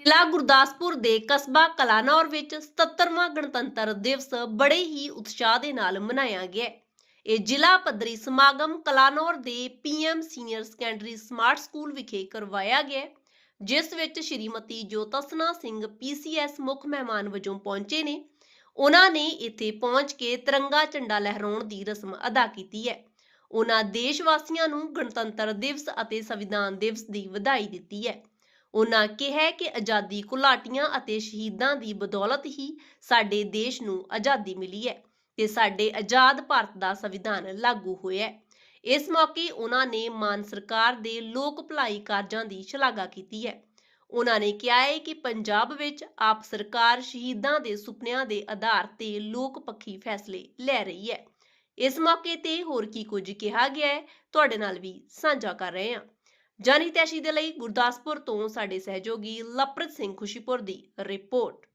ਜ਼ਿਲ੍ਹਾ ਗੁਰਦਾਸਪੁਰ ਦੇ ਕਸਬਾ ਕਲਾਨੌਰ ਵਿੱਚ 77ਵਾਂ ਗਣਤੰਤਰ ਦਿਵਸ ਬੜੇ ਹੀ ਉਤਸ਼ਾਹ ਦੇ ਨਾਲ ਮਨਾਇਆ ਗਿਆ ਇਹ ਜ਼ਿਲ੍ਹਾ ਪੱਧਰੀ ਸਮਾਗਮ ਕਲਾਨੌਰ ਦੇ PM senior secondary smart school ਵਿਖੇ ਕਰਵਾਇਆ ਗਿਆ ਜਿਸ ਵਿੱਚ ਸ਼੍ਰੀਮਤੀ ਜੋਤਸਨਾ ਸਿੰਘ ਪੀਸੀਐਸ ਮੁੱਖ ਮਹਿਮਾਨ ਵਜੋਂ ਪਹੁੰਚੇ ਨੇ। ਉਹਨਾਂ ਨੇ ਇੱਥੇ ਪਹੁੰਚ ਕੇ ਤਿਰੰਗਾ ਝੰਡਾ ਲਹਿਰਾਉਣ ਦੀ ਰਸਮ ਅਦਾ ਕੀਤੀ ਹੈ। ਉਹਨਾਂ ਦੇਸ਼ ਵਾਸੀਆਂ ਨੂੰ ਗਣਤੰਤਰ ਦਿਵਸ ਅਤੇ ਸੰਵਿਧਾਨ ਦਿਵਸ ਦੀ ਵਧਾਈ ਦਿੱਤੀ ਹੈ। ਉਹਨਾਂ ਕਿਹਾ ਕਿ ਆਜ਼ਾਦੀ ਘੁਲਾਟੀਆਂ ਅਤੇ ਸ਼ਹੀਦਾਂ ਦੀ ਬਦੌਲਤ ਹੀ ਸਾਡੇ ਦੇਸ਼ ਨੂੰ ਆਜ਼ਾਦੀ ਮਿਲੀ ਹੈ ਤੇ ਸਾਡੇ ਆਜ਼ਾਦ ਭਾਰਤ ਦਾ ਸੰਵਿਧਾਨ ਲਾਗੂ ਹੋਇਆ ਹੈ। ਇਸ ਮੌਕੇ ਉਹਨਾਂ ਨੇ ਮਾਨ ਸਰਕਾਰ ਦੇ ਲੋਕ ਭਲਾਈ ਕਾਰਜਾਂ ਦੀ ਸ਼ਲਾਘਾ ਕੀਤੀ ਹੈ। ਉਹਨਾਂ ਨੇ ਕਿਹਾ ਹੈ ਕਿ ਪੰਜਾਬ ਵਿੱਚ ਆਪ ਸਰਕਾਰ ਸ਼ਹੀਦਾਂ ਦੇ ਸੁਪਨਿਆਂ ਦੇ ਆਧਾਰ ਤੇ ਲੋਕ ਪੱਖੀ ਫੈਸਲੇ ਲੈ ਰਹੀ ਹੈ। ਇਸ ਮੌਕੇ ਤੇ ਹੋਰ ਕੀ ਕੁਝ ਕਿਹਾ ਗਿਆ ਹੈ, ਤੁਹਾਡੇ ਨਾਲ ਵੀ ਸਾਂਝਾ ਕਰ ਰਹੇ ਹਾਂ। ਜਾਨੀ ਤੈਸ਼ੀ ਦੇ ਲਈ ਗੁਰਦਾਸਪੁਰ ਤੋਂ ਸਾਡੇ ਸਹਿਯੋਗੀ ਲਪ੍ਰਿਤ ਸਿੰਘ ਖੁਸ਼ੀਪੁਰ ਦੀ ਰਿਪੋਰਟ।